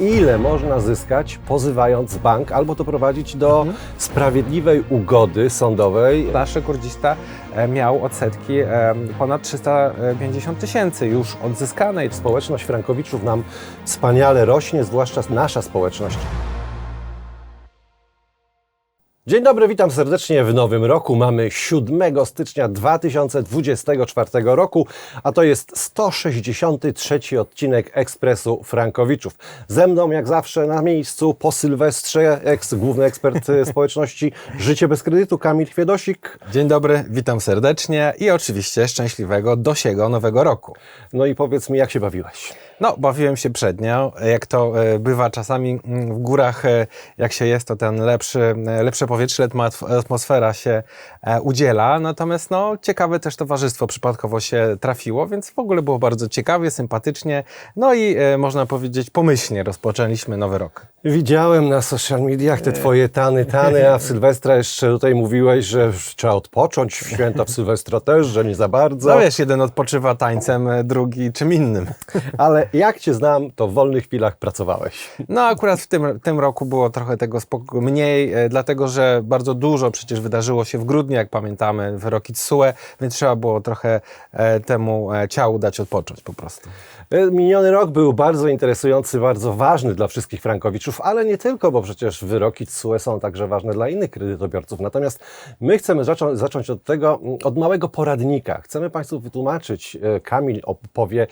ile można zyskać pozywając bank albo doprowadzić do sprawiedliwej ugody sądowej. Nasz rekordzista e, miał odsetki e, ponad 350 tysięcy już odzyskanej. Społeczność Frankowiczów nam wspaniale rośnie, zwłaszcza nasza społeczność. Dzień dobry, witam serdecznie w nowym roku. Mamy 7 stycznia 2024 roku, a to jest 163 odcinek Ekspresu Frankowiczów. Ze mną, jak zawsze, na miejscu po Sylwestrze, eks, główny ekspert społeczności Życie bez kredytu, Kamil Chwiedosik. Dzień dobry, witam serdecznie i oczywiście szczęśliwego dosiego nowego roku. No i powiedz mi, jak się bawiłeś? No, bawiłem się przednio, jak to e, bywa czasami mm, w górach, e, jak się jest, to ten lepszy, e, lepsze powietrze, lepsza atmosfera się udziela. Natomiast no, ciekawe też towarzystwo przypadkowo się trafiło, więc w ogóle było bardzo ciekawie, sympatycznie, no i można powiedzieć pomyślnie rozpoczęliśmy nowy rok. Widziałem na social mediach te twoje tany, tany, a w Sylwestra jeszcze tutaj mówiłeś, że trzeba odpocząć, w święta w Sylwestra też, że nie za bardzo. No wiesz, jeden odpoczywa tańcem, drugi czym innym. Ale jak cię znam, to w wolnych chwilach pracowałeś. No akurat w tym, tym roku było trochę tego mniej, e, dlatego że bardzo dużo przecież wydarzyło się w grudniu, jak pamiętamy, wyroki TSUE, więc trzeba było trochę e, temu e, ciału dać odpocząć po prostu. Miniony rok był bardzo interesujący, bardzo ważny dla wszystkich frankowiczów, ale nie tylko, bo przecież wyroki TSUE są także ważne dla innych kredytobiorców. Natomiast my chcemy zacząć, zacząć od tego, od małego poradnika. Chcemy Państwu wytłumaczyć, Kamil opowie,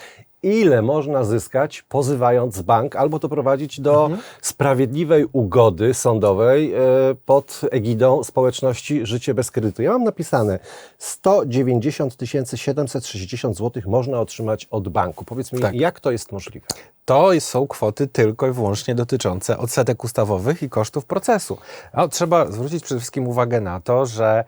ile można zyskać pozywając bank albo doprowadzić do sprawiedliwej ugody sądowej e, pod egidą społeczności Życie bez kredytu. Ja mam napisane 190 760 zł można otrzymać od banku. Powiedz mi, Tak. jak to jest możliwe? To są kwoty tylko i wyłącznie dotyczące odsetek ustawowych i kosztów procesu. A trzeba zwrócić przede wszystkim uwagę na to, że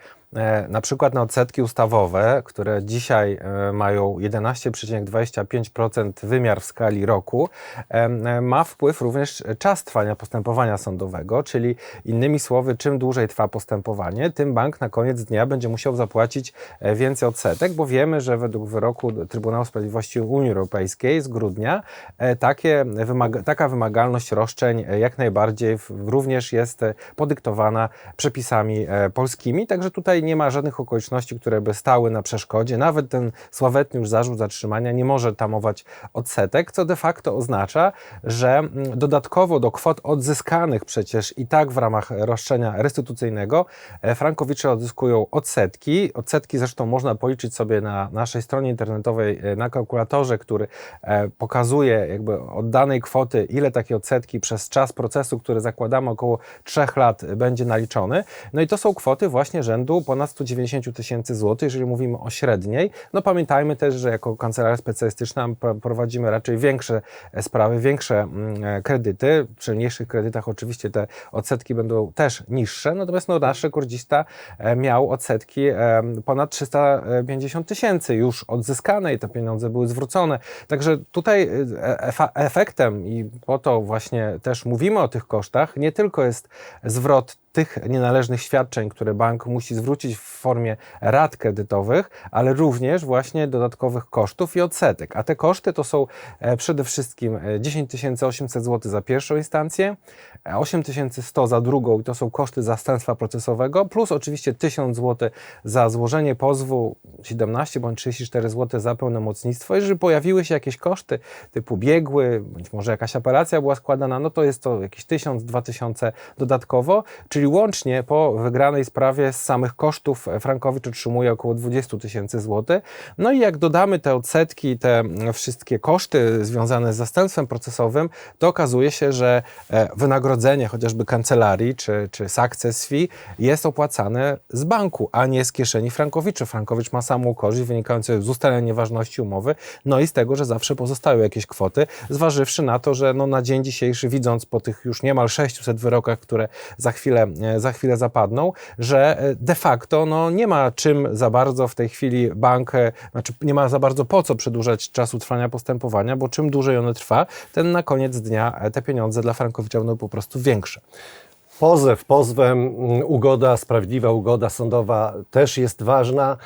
na przykład na odsetki ustawowe, które dzisiaj e, mają 11,25% wymiar w skali roku, e, e, ma wpływ również czas trwania postępowania sądowego, czyli innymi słowy, czym dłużej trwa postępowanie, tym bank na koniec dnia będzie musiał zapłacić e, więcej odsetek, bo wiemy, że według wyroku Trybunału Sprawiedliwości Unii Europejskiej z grudnia e, takie wymaga, taka wymagalność roszczeń e, jak najbardziej również jest e, podyktowana przepisami e, polskimi, także tutaj nie ma żadnych okoliczności, które by stały na przeszkodzie. Nawet ten sławetny już zarzut zatrzymania nie może tamować odsetek, co de facto oznacza, że mm, dodatkowo do kwot odzyskanych przecież i tak w ramach roszczenia restytucyjnego e, frankowicze odzyskują odsetki. Odsetki zresztą można policzyć sobie na naszej stronie internetowej e, na kalkulatorze, który e, pokazuje jakby od danej kwoty, ile takie odsetki przez czas procesu, który zakładamy około 3 lat, będzie naliczony. No i to są kwoty właśnie rzędu ponad 190 tysięcy złotych, jeżeli mówimy o średniej. No pamiętajmy też, że jako kancelaria specjalistyczna pro- prowadzimy raczej większe e, sprawy, większe mm, e, kredyty. Przy mniejszych kredytach oczywiście te odsetki będą też niższe, natomiast no, nasz rekordzista e, miał odsetki ponad 350 tysięcy już odzyskane i te pieniądze były zwrócone. Także tutaj efektem i po to właśnie też mówimy o tych kosztach, nie tylko jest zwrot tych nienależnych świadczeń, które bank musi zwrócić w formie rat kredytowych, ale również właśnie dodatkowych kosztów i odsetek. A te koszty to są e, przede wszystkim e, 10 800 zł za pierwszą instancję, e, 8100 za drugą i to są koszty zastępstwa procesowego, plus oczywiście 1000 zł za złożenie pozwu, 17 bądź 34 zł za pełnomocnictwo. Jeżeli pojawiły się jakieś koszty typu biegły, bądź może jakaś apelacja była składana, no to jest to jakieś 1000-2000 dodatkowo, czyli łącznie po wygranej sprawie z samych kosztów e, Frankowicz otrzymuje około 20 tysięcy złotych. No i jak dodamy te odsetki, te mm, wszystkie koszty związane z zastępstwem procesowym, to okazuje się, że e, wynagrodzenie chociażby kancelarii czy, czy success fee jest opłacane z banku, a nie z kieszeni Frankowiczy. Frankowicz ma samą korzyść wynikającą z ustalenia nieważności umowy, no i z tego, że zawsze pozostają jakieś kwoty, zważywszy na to, że no na dzień dzisiejszy, widząc po tych już niemal 600 wyrokach, które za chwilę, e, za chwilę zapadną, że e, de facto no, nie ma czym za bardzo w tej chwili bank, e, znaczy nie ma za bardzo po co przedłużać czasu trwania postępowania, bo czym dłużej ono trwa, ten na koniec dnia e, te pieniądze dla Frankowicza będą po prostu większe. Pozew, pozwem, ugoda, sprawiedliwa ugoda sądowa też jest ważna.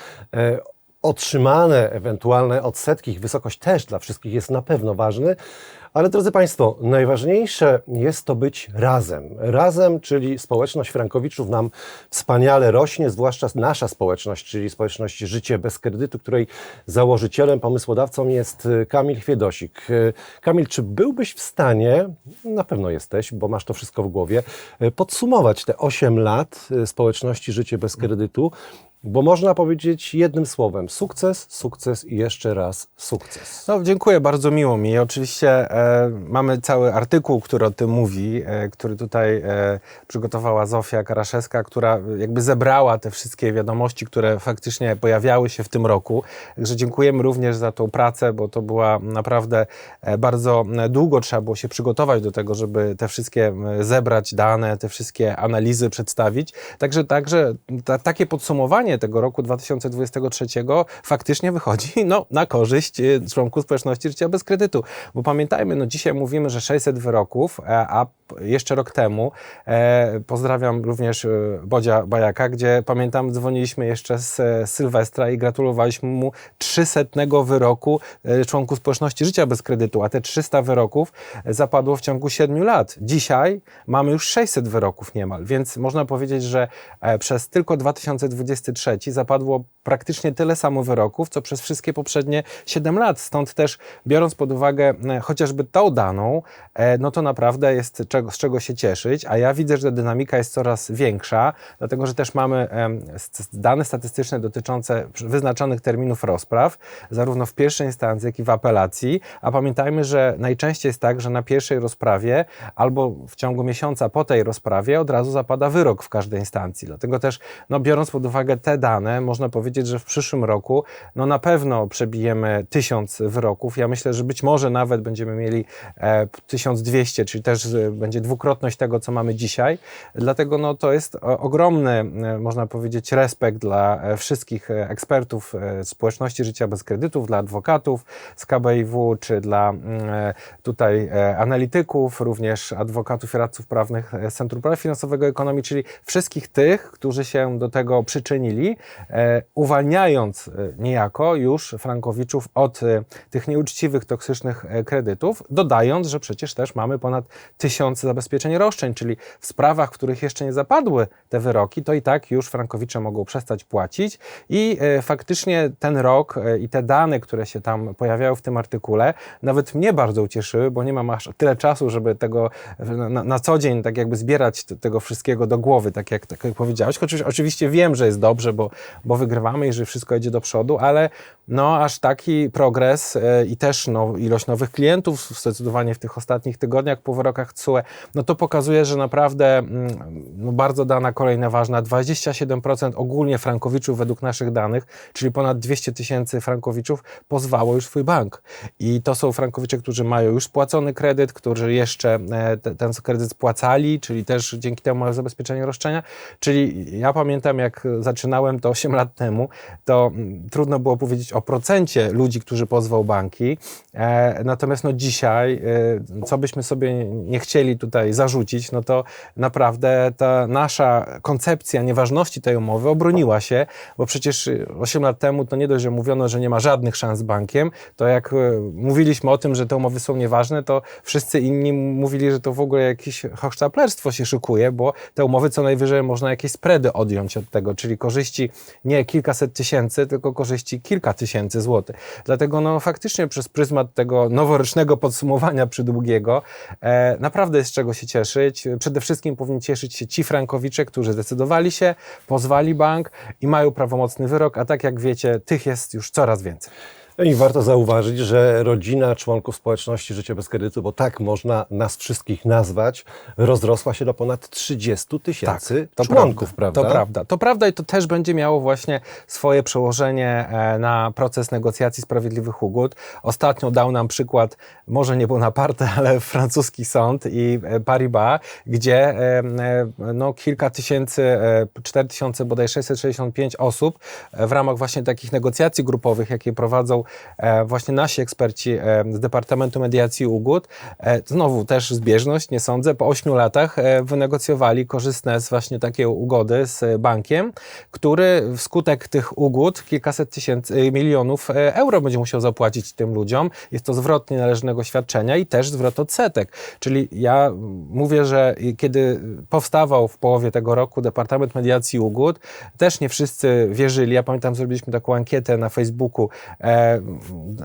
Otrzymane ewentualne odsetki, ich wysokość też dla wszystkich jest na pewno ważny. Ale drodzy Państwo, najważniejsze jest to być razem. Razem, czyli społeczność Frankowiczów nam wspaniale rośnie, zwłaszcza nasza społeczność, czyli społeczność Życie bez kredytu, której założycielem, pomysłodawcą jest y, Kamil Chwiedosik. Y, Kamil, czy byłbyś w stanie, na pewno jesteś, bo masz to wszystko w głowie, y, podsumować te 8 lat społeczności Życie bez kredytu? Bo można powiedzieć jednym słowem: sukces, sukces i jeszcze raz sukces. No, dziękuję, bardzo miło mi. Oczywiście e, mamy cały artykuł, który o tym mówi, e, który tutaj e, przygotowała Zofia Karaszewska, która jakby zebrała te wszystkie wiadomości, które faktycznie pojawiały się w tym roku. Także dziękujemy również za tą pracę, bo to była naprawdę e, bardzo e, długo trzeba było się przygotować do tego, żeby te wszystkie zebrać dane, te wszystkie analizy przedstawić. Także, także ta, takie podsumowanie tego roku 2023 faktycznie wychodzi no, na korzyść e, członków społeczności życia bez kredytu. Bo pamiętajmy, no dzisiaj mówimy, że 600 wyroków, e, a jeszcze rok temu e, pozdrawiam również e, Bodzia Bajaka, gdzie pamiętam dzwoniliśmy jeszcze z e, Sylwestra i gratulowaliśmy mu 300 wyroku e, członków społeczności życia bez kredytu, a te 300 wyroków zapadło w ciągu 7 lat. Dzisiaj mamy już 600 wyroków niemal, więc można powiedzieć, że przez tylko 2023 zapadło praktycznie tyle samo wyroków, co przez wszystkie poprzednie 7 lat. Stąd też, biorąc pod uwagę e, chociażby tą daną, e, no to naprawdę jest z czego się cieszyć, a ja widzę, że dynamika jest coraz większa, dlatego że też mamy dane statystyczne dotyczące wyznaczonych terminów rozpraw, zarówno w pierwszej instancji, jak i w apelacji, a pamiętajmy, że najczęściej jest tak, że na pierwszej rozprawie albo w ciągu miesiąca po tej rozprawie od razu zapada wyrok w każdej instancji. Dlatego też, no, biorąc pod uwagę te dane, można powiedzieć, że w przyszłym roku no, na pewno przebijemy tysiąc wyroków. Ja myślę, że być może nawet będziemy mieli e, 1200, czyli też e, będzie dwukrotność tego, co mamy dzisiaj. Dlatego no, to jest ogromny, e, można powiedzieć, respekt dla e, wszystkich e, ekspertów e, społeczności życia bez kredytów, dla adwokatów z KBIW, czy dla mm, e, tutaj e, analityków, również adwokatów i radców prawnych e, z Centrum Prawa Finansowego i Ekonomii, czyli wszystkich tych, którzy się do tego przyczynili, e, uwalniając e, niejako już frankowiczów od e, tych nieuczciwych, toksycznych kredytów, dodając, że przecież też mamy ponad tysiące zabezpieczeń roszczeń, czyli w sprawach, w których jeszcze nie zapadły te wyroki, to i tak już frankowicze mogą przestać płacić i faktycznie ten rok i te dane, które się tam pojawiają w tym artykule, nawet mnie bardzo ucieszyły, bo nie mam aż tyle czasu, żeby tego na, na co dzień tak jakby zbierać tego wszystkiego do głowy, tak jak, tak jak powiedziałeś. Chociaż oczywiście wiem, że jest dobrze, bo, bo wygrywamy i że wszystko idzie do przodu, ale no aż taki progres e, i też no, ilość nowych klientów zdecydowanie w tych ostatnich tygodniach po wyrokach TSUE, no to pokazuje, że naprawdę mm, no, bardzo dana kolejna ważna, 27% ogólnie frankowiczów według naszych danych, czyli ponad 200 tysięcy frankowiczów pozwało już swój bank. I to są frankowicze, którzy mają już spłacony kredyt, którzy jeszcze e, te, ten kredyt spłacali, czyli też dzięki temu mają zabezpieczenie roszczenia. Czyli ja pamiętam, jak zaczynałem to 8 lat temu, to mm, trudno było powiedzieć o procencie ludzi, którzy pozwał banki. E, natomiast no dzisiaj, e, co byśmy sobie nie chcieli tutaj zarzucić, no to naprawdę ta nasza koncepcja nieważności tej umowy obroniła się, bo przecież y, 8 lat temu to nie dość, że mówiono, że nie ma żadnych szans z bankiem, to jak e, mówiliśmy o tym, że te umowy są nieważne, to wszyscy inni mówili, że to w ogóle jakieś hochsztaplerstwo się szykuje, bo te umowy co najwyżej można jakieś spready odjąć od tego, czyli korzyści nie kilkaset tysięcy, tylko korzyści kilka tysięcy złotych. Dlatego no faktycznie przez pryzmat tego noworocznego podsumowania przydługiego e, naprawdę jest czego się cieszyć. Przede wszystkim powinni cieszyć się ci frankowicze, którzy zdecydowali się, pozwali bank i mają prawomocny wyrok, a tak jak wiecie, tych jest już coraz więcej. No I warto zauważyć, że rodzina członków społeczności Życie bez kredytu, bo tak można nas wszystkich nazwać, rozrosła się do ponad 30 tysięcy to członków, prawda? To prawda. To prawda i to też będzie miało właśnie swoje przełożenie e, na proces negocjacji sprawiedliwych ugód. Ostatnio dał nam przykład, może nie Bonaparte, ale francuski sąd i e, Paribas, gdzie e, no, kilka tysięcy, e, 4 tysiące bodaj 665 osób w ramach właśnie takich negocjacji grupowych, jakie prowadzą właśnie nasi eksperci e, z Departamentu Mediacji Ugód, e, znowu też zbieżność, nie sądzę, po ośmiu latach e, wynegocjowali korzystne z właśnie takiej ugody z bankiem, który wskutek tych ugód kilkaset tysięcy, milionów e, euro będzie musiał zapłacić tym ludziom. Jest to zwrot nienależnego świadczenia i też zwrot odsetek. Czyli ja mówię, że kiedy powstawał w połowie tego roku Departament Mediacji Ugód, też nie wszyscy wierzyli. Ja pamiętam, zrobiliśmy taką ankietę na Facebooku, e,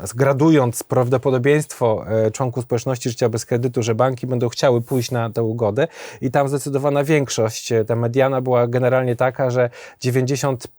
zgradując prawdopodobieństwo e, członków społeczności życia bez kredytu, że banki będą chciały pójść na tę ugodę i tam zdecydowana większość, e, ta mediana była generalnie taka, że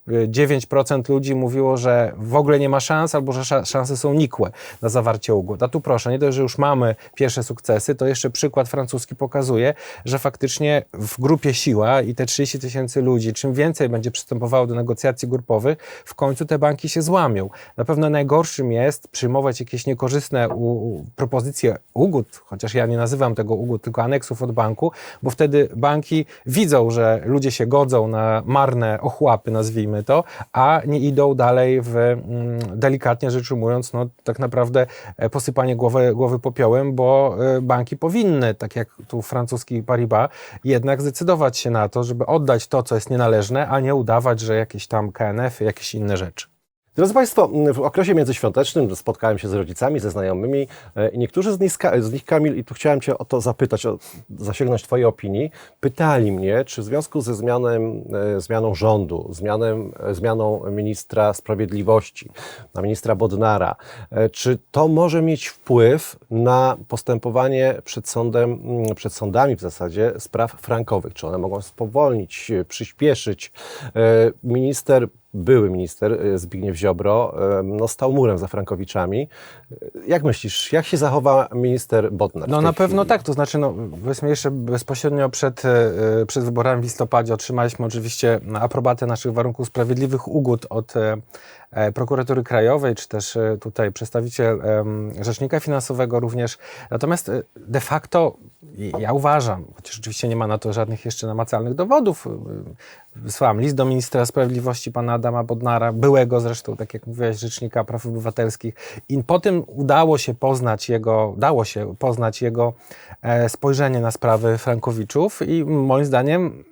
99% ludzi mówiło, że w ogóle nie ma szans albo że sza- szanse są nikłe na zawarcie ugód. A tu proszę, nie dość, że już mamy pierwsze sukcesy, to jeszcze przykład francuski pokazuje, że faktycznie w grupie siła i te 30 tysięcy ludzi, czym więcej będzie przystępowało do negocjacji grupowych, w końcu te banki się złamią. Na pewno najgorszym jest przyjmować jakieś niekorzystne u, u, propozycje ugód, chociaż ja nie nazywam tego ugód, tylko aneksów od banku, bo wtedy banki widzą, że ludzie się godzą na marne ochłapy, nazwijmy to, a nie idą dalej w, mm, delikatnie rzecz ujmując, no tak naprawdę e, posypanie głowy, głowy popiołem, bo e, banki powinny, tak jak tu francuski Paribas, jednak zdecydować się na to, żeby oddać to, co jest nienależne, a nie udawać, że jakieś tam KNF, jakieś inne rzeczy. Drodzy Państwo, w okresie międzyświątecznym spotkałem się z rodzicami, ze znajomymi e, i niektórzy z nich, z nich, Kamil, i tu chciałem Cię o to zapytać, o, zasięgnąć Twojej opinii, pytali mnie, czy w związku ze zmianem, e, zmianą rządu, zmianem, e, zmianą ministra sprawiedliwości na ministra Bodnara, czy to może mieć wpływ na postępowanie przed sądem, mm, przed sądami w zasadzie spraw frankowych? Czy one mogą spowolnić, przyspieszyć? Minister były minister e, Zbigniew Ziobro e, no, stał murem za Frankowiczami. E, Jak myślisz, jak się zachowa minister Bodnar? No na pewno chwili? tak, to znaczy, no, powiedzmy jeszcze bezpośrednio przed, przed wyborami w listopadzie otrzymaliśmy oczywiście aprobatę naszych warunków sprawiedliwych ugód od prokuratury krajowej, czy też tutaj przedstawiciel Rzecznika Finansowego również. Natomiast de facto ja uważam, chociaż oczywiście nie ma na to żadnych jeszcze namacalnych dowodów, wysłałem list do ministra sprawiedliwości pana Adama Bodnara, byłego zresztą, tak jak mówiłaś, Rzecznika Praw Obywatelskich. I po tym udało się poznać jego, dało się poznać jego e, spojrzenie na sprawy Frankowiczów i moim zdaniem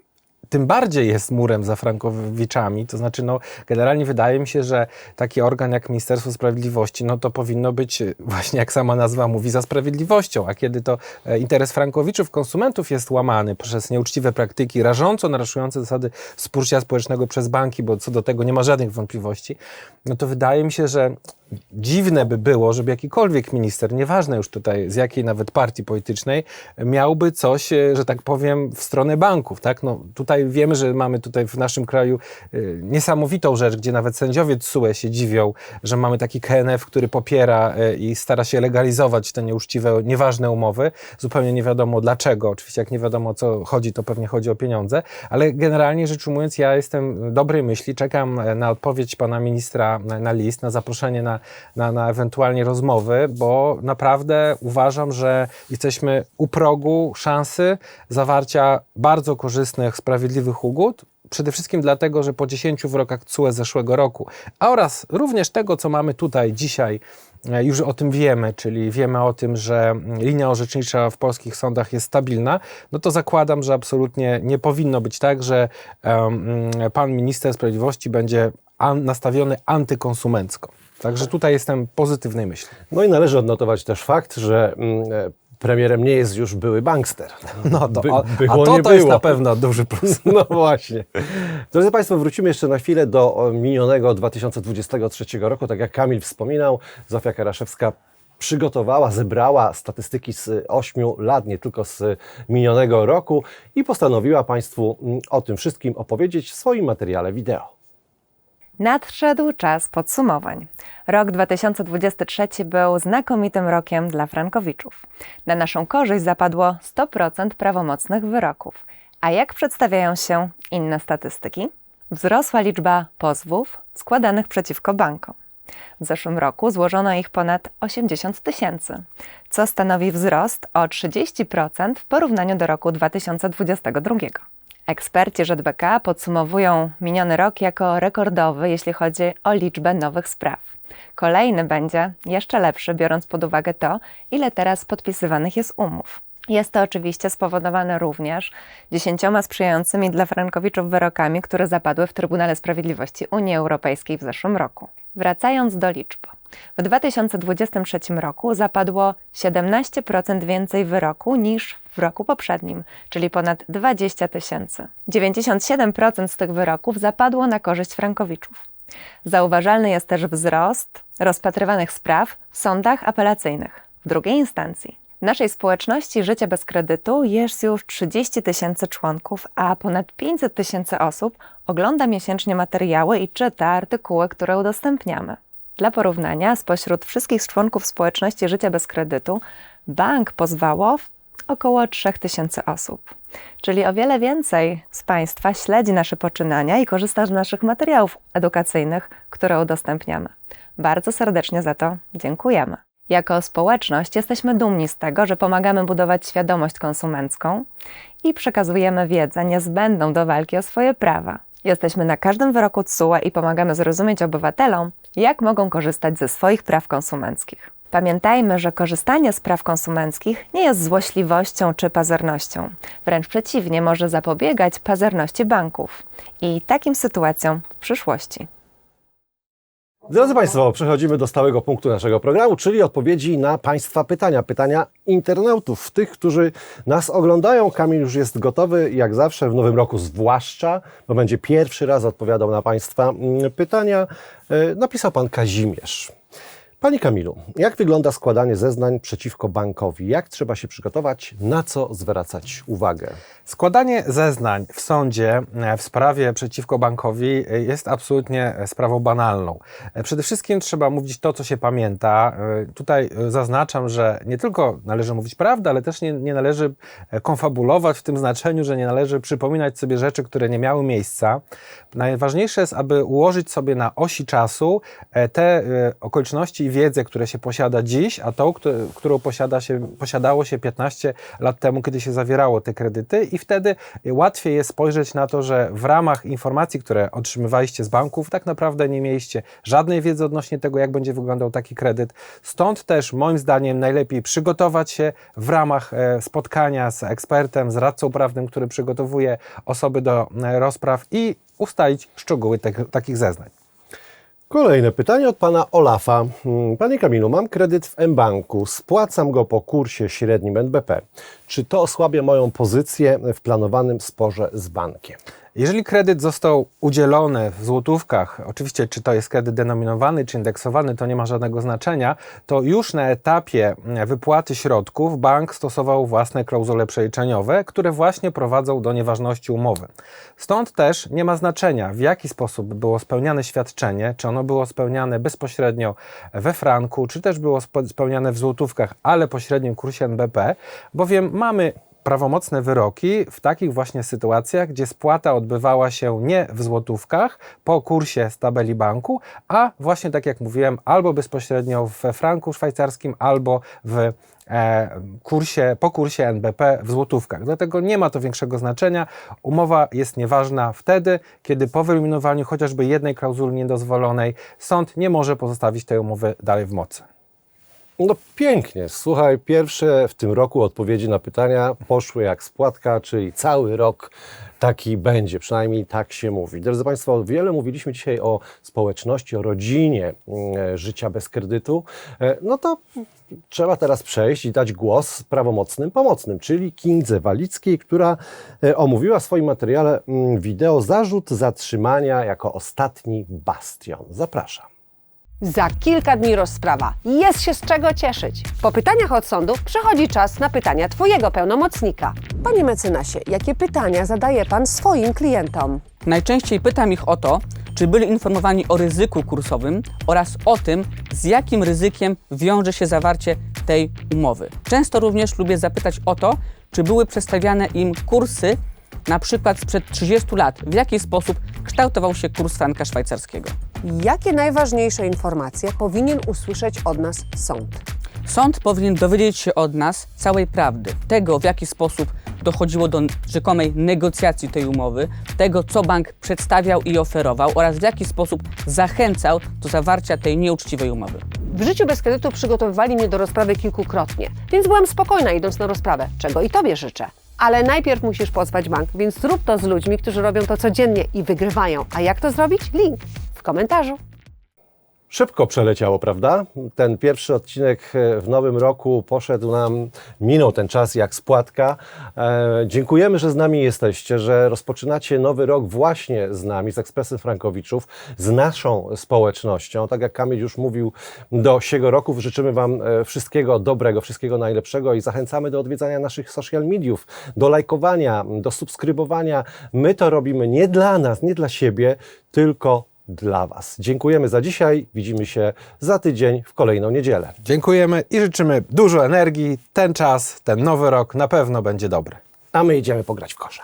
tym bardziej jest murem za Frankowiczami. To znaczy, no, generalnie wydaje mi się, że taki organ jak Ministerstwo Sprawiedliwości, no to powinno być e, właśnie, jak sama nazwa mówi, za sprawiedliwością. A kiedy to e, interes Frankowiczów, konsumentów jest łamany przez nieuczciwe praktyki, rażąco naruszujące zasady współżycia społecznego przez banki, bo co do tego nie ma żadnych wątpliwości, no to wydaje mi się, że dziwne by było, żeby jakikolwiek minister, nieważne już tutaj z jakiej nawet partii politycznej, miałby coś, e, że tak powiem, w stronę banków. Tak? No, tutaj wiemy, że mamy tutaj w naszym kraju e, niesamowitą rzecz, gdzie nawet sędziowie TSUE się dziwią, że mamy taki KNF, który popiera e, i stara się legalizować te nieuczciwe, nieważne umowy. Zupełnie nie wiadomo dlaczego. Oczywiście jak nie wiadomo o co chodzi, to pewnie chodzi o pieniądze, ale generalnie rzecz ujmując, ja jestem dobrej myśli, czekam na odpowiedź pana ministra na list, na zaproszenie na, na, na ewentualnie rozmowy, bo naprawdę uważam, że jesteśmy u progu szansy zawarcia bardzo korzystnych, sprawiedliwych ugód. Przede wszystkim dlatego, że po 10 wyrokach CUE zeszłego roku, a oraz również tego, co mamy tutaj dzisiaj, e, już o tym wiemy, czyli wiemy o tym, że linia orzecznicza w polskich sądach jest stabilna, no to zakładam, że absolutnie nie powinno być tak, że mm, pan minister sprawiedliwości będzie an, nastawiony antykonsumencko. Także tutaj jestem pozytywnej myśli. No i należy odnotować też fakt, że mm, e, premierem nie jest już były bankster. No to, By- a, to, to jest było. na pewno duży plus. No właśnie. Drodzy Państwo, wrócimy jeszcze na chwilę do minionego 2023 roku. Tak jak Kamil wspominał, Zofia Karaszewska przygotowała, zebrała statystyki z 8 lat, nie tylko z minionego roku i postanowiła Państwu mm, o tym wszystkim opowiedzieć w swoim materiale wideo. Nadszedł czas podsumowań. Rok 2023 był znakomitym rokiem dla Frankowiczów. Na naszą korzyść zapadło 100% prawomocnych wyroków. A jak przedstawiają się inne statystyki? Wzrosła liczba pozwów składanych przeciwko bankom. W zeszłym roku złożono ich ponad 80 tysięcy, co stanowi wzrost o 30% w porównaniu do roku 2022. Eksperci JBK podsumowują miniony rok jako rekordowy, jeśli chodzi o liczbę nowych spraw. Kolejny będzie jeszcze lepszy, biorąc pod uwagę to, ile teraz podpisywanych jest umów. Jest to oczywiście spowodowane również dziesięcioma sprzyjającymi dla Frankowiczów wyrokami, które zapadły w Trybunale Sprawiedliwości Unii Europejskiej w zeszłym roku. Wracając do liczb. W 2023 roku zapadło 17% więcej wyroku niż w roku poprzednim, czyli ponad 20 tysięcy. 97% z tych wyroków zapadło na korzyść Frankowiczów. Zauważalny jest też wzrost rozpatrywanych spraw w sądach apelacyjnych w drugiej instancji. Naszej społeczności Życie bez kredytu jest już 30 tysięcy członków, a ponad 500 tysięcy osób ogląda miesięcznie materiały i czyta artykuły, które udostępniamy. Dla porównania, spośród wszystkich członków społeczności Życia bez kredytu, bank pozwało około 3000 osób. Czyli o wiele więcej z Państwa śledzi nasze poczynania i korzysta z naszych materiałów edukacyjnych, które udostępniamy. Bardzo serdecznie za to dziękujemy. Jako społeczność jesteśmy dumni z tego, że pomagamy budować świadomość konsumencką i przekazujemy wiedzę niezbędną do walki o swoje prawa. Jesteśmy na każdym wyroku TSUE i pomagamy zrozumieć obywatelom, jak mogą korzystać ze swoich praw konsumenckich. Pamiętajmy, że korzystanie z praw konsumenckich nie jest złośliwością czy pazernością. Wręcz przeciwnie, może zapobiegać pazerności banków i takim sytuacjom w przyszłości. Drodzy Państwo, przechodzimy do stałego punktu naszego programu, czyli odpowiedzi na Państwa pytania. Pytania internautów, tych, którzy nas oglądają. Kamil już jest gotowy, jak zawsze, w nowym roku zwłaszcza, bo będzie pierwszy raz odpowiadał na Państwa mm, pytania. E, Napisał Pan Kazimierz. Panie Kamilu, jak wygląda składanie zeznań przeciwko bankowi? Jak trzeba się przygotować? Na co zwracać uwagę? Składanie zeznań w sądzie e, w sprawie przeciwko bankowi e, jest absolutnie e, sprawą banalną. Przede wszystkim trzeba mówić to, co się pamięta. Tutaj zaznaczam, że nie tylko należy mówić prawdę, ale też nie, nie należy konfabulować w tym znaczeniu, że nie należy przypominać sobie rzeczy, które nie miały miejsca. Najważniejsze jest, aby ułożyć sobie na osi czasu te okoliczności i wiedzę, które się posiada dziś, a tą, któ- którą posiada się, posiadało się 15 lat temu, kiedy się zawierało te kredyty i wtedy łatwiej jest spojrzeć na to, że w ramach informacji, które otrzymywaliście z banków, tak naprawdę nie mieliście żadnej wiedzy odnośnie tego, jak będzie wyglądał taki kredyt. Stąd też moim zdaniem najlepiej przygotować się w ramach e, spotkania z ekspertem, z radcą prawnym, który przygotowuje osoby do e, rozpraw i ustalić szczegóły te, takich zeznań. Kolejne pytanie od pana Olafa. Hmm, Panie Kamilu, mam kredyt w mBanku, spłacam go po kursie średnim NBP. Czy to osłabia moją pozycję w planowanym sporze z bankiem? Jeżeli kredyt został udzielony w złotówkach, oczywiście czy to jest kredyt denominowany czy indeksowany, to nie ma żadnego znaczenia, to już na etapie mm, wypłaty środków bank stosował własne klauzule przeliczeniowe, które właśnie prowadzą do nieważności umowy. Stąd też nie ma znaczenia, w jaki sposób było spełniane świadczenie, czy ono było spełniane bezpośrednio we franku, czy też było spe- spełniane w złotówkach, ale po średnim kursie NBP, bowiem mamy prawomocne wyroki w takich właśnie sytuacjach, gdzie spłata odbywała się nie w złotówkach po kursie z tabeli banku, a właśnie tak jak mówiłem, albo bezpośrednio we franku szwajcarskim, albo w e, kursie, po kursie NBP w złotówkach. Dlatego nie ma to większego znaczenia. Umowa jest nieważna wtedy, kiedy po wyeliminowaniu chociażby jednej klauzuli niedozwolonej sąd nie może pozostawić tej umowy dalej w mocy. No pięknie. Słuchaj, pierwsze w tym roku odpowiedzi na pytania poszły jak spłatka, czyli cały rok taki będzie, przynajmniej tak się mówi. Drodzy Państwo, wiele mówiliśmy dzisiaj o społeczności, o rodzinie mm, życia bez kredytu. E, No to trzeba teraz przejść i dać głos prawomocnym pomocnym, czyli Kindze Walickiej, która e, omówiła w swoim materiale mm, wideo zarzut zatrzymania jako ostatni bastion. Zapraszam. Za kilka dni rozprawa. Jest się z czego cieszyć. Po pytaniach od sądu przychodzi czas na pytania Twojego pełnomocnika. Panie mecenasie, jakie pytania zadaje Pan swoim klientom? Najczęściej pytam ich o to, czy byli informowani o ryzyku kursowym oraz o tym, z jakim ryzykiem wiąże się zawarcie tej umowy. Często również lubię zapytać o to, czy były przedstawiane im kursy, na przykład sprzed 30 lat, w jaki sposób kształtował się kurs franka szwajcarskiego. Jakie najważniejsze informacje powinien usłyszeć od nas sąd? Sąd powinien dowiedzieć się od nas całej prawdy, tego w jaki sposób dochodziło do rzekomej negocjacji tej umowy, tego co bank przedstawiał i oferował oraz w jaki sposób zachęcał do zawarcia tej nieuczciwej umowy. W życiu bez kredytu przygotowywali mnie do rozprawy kilkukrotnie, więc byłam spokojna idąc na rozprawę, czego i Tobie życzę. Ale najpierw musisz pozwać bank, więc zrób to z ludźmi, którzy robią to codziennie i wygrywają. A jak to zrobić? Link komentarzu. Szybko przeleciało, prawda? Ten pierwszy odcinek e, w nowym roku poszedł nam, minął ten czas jak spłatka. E, dziękujemy, że z nami jesteście, że rozpoczynacie nowy rok właśnie z nami, z Ekspresem Frankowiczów, z naszą społecznością. Tak jak Kamil już mówił, do siego życzymy Wam e, wszystkiego dobrego, wszystkiego najlepszego i zachęcamy do odwiedzania naszych social mediów, do lajkowania, do subskrybowania. My to robimy nie dla nas, nie dla siebie, tylko dla Was. Dziękujemy za dzisiaj. Widzimy się za tydzień w kolejną niedzielę. Dziękujemy i życzymy dużo energii. Ten czas, ten nowy rok na pewno będzie dobry. A my idziemy pograć w kosza.